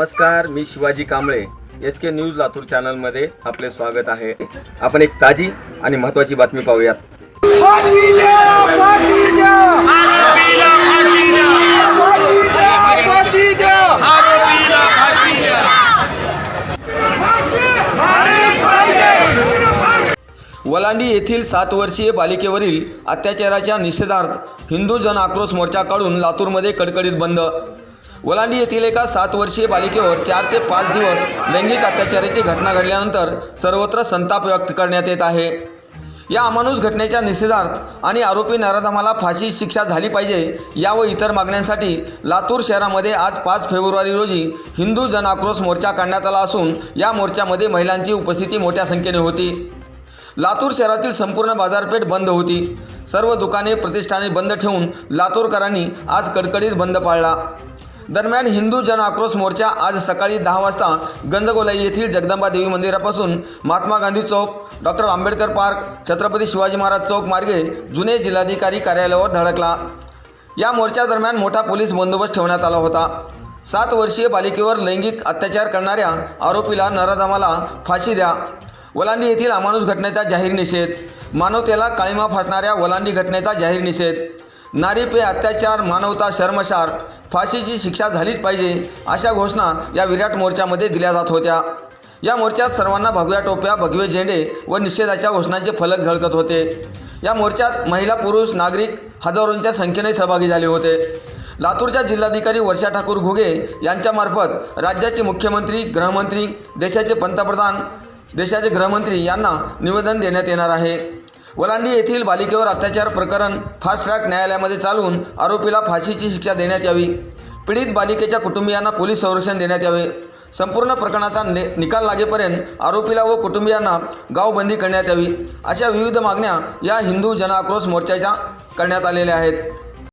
नमस्कार मी Shivaji Kamble. S K news Latur चॅनलमध्ये आपले स्वागत आहे. आपण एक ताजी आणि महत्त्वाची बातमी पाहूयात. वलांडी येथील सात वर्षीय बालिकेवरील अत्याचाराच्या निषेधार्थ हिंदू जन आक्रोश मोर्चा काढून लातूरमध्ये कडकडीत बंद वलांडी येथील एका सात वर्षीय बालिकेवर चार ते पाच दिवस लैंगिक अत्याचाराची घटना घडल्यानंतर सर्वत्र संताप व्यक्त करण्यात येत आहे. या अमानुष घटनेच्या निषेधार्थ आणि आरोपी नराधमाला फाशी शिक्षा झाली पाहिजे या व इतर मागण्यांसाठी लातूर शहरामध्ये आज पाच फेब्रुवारी रोजी हिंदू जन आक्रोश मोर्चा काढण्यात आला असून या मोर्चामध्ये महिलांची उपस्थिती मोठ्या संख्येने होती. लातूर शहरातील संपूर्ण बाजारपेठ बंद होती. सर्व दुकाने प्रतिष्ठाने बंद ठेवून लातूरकरांनी आज कडकडीत बंद पाळला. दरम्यान हिंदू जन आक्रोश मोर्चा आज सकाळी दहा वाजता गंजगोलाई येथील जगदंबा देवी मंदिरापासून महात्मा गांधी चौक डॉक्टर आंबेडकर पार्क छत्रपती शिवाजी महाराज चौक मार्गे जुने जिल्हाधिकारी कार्यालयावर धडकला. या मोर्चादरम्यान मोठा पोलीस बंदोबस्त ठेवण्यात आला होता. सात वर्षीय बालिकेवर लैंगिक अत्याचार करणाऱ्या आरोपीला नराधमाला फाशी द्या. वलांडी येथील अमानुष घटनेचा जाहीर निषेध. मानवतेला काळीमा फासणाऱ्या वलांडी घटनेचा जाहीर निषेध. नारी पे अत्याचार मानवता शर्मशार फाशीची शिक्षा झालीच पाहिजे अशा घोषणा या विराट मोर्चामध्ये दिल्या जात होत्या. या मोर्चात सर्वांना भगव्या टोप्या भगवे झेंडे व निषेधाच्या घोषणांचे फलक झळकत होते. या मोर्चात महिला पुरुष नागरिक हजारोंच्या संख्येने सहभागी झाले होते. लातूरच्या जिल्हाधिकारी वर्षा ठाकूर घुगे यांच्यामार्फत राज्याचे मुख्यमंत्री गृहमंत्री देशाचे पंतप्रधान देशाचे गृहमंत्री यांना निवेदन देण्यात येणार आहे. वलांडी येथील बालिकेवर अत्याचार प्रकरण फास्ट ट्रॅक न्यायालयामध्ये चालवून आरोपीला फाशीची शिक्षा देण्यात यावी. पीडित बालिकेच्या कुटुंबियांना पोलीस संरक्षण देण्यात यावे. संपूर्ण प्रकरणाचा ने निकाल लागेपर्यंत आरोपीला व कुटुंबियांना गावबंदी करण्यात यावी. अशा विविध मागण्या या हिंदू जनआक्रोश मोर्चाच्या करण्यात आलेल्या आहेत.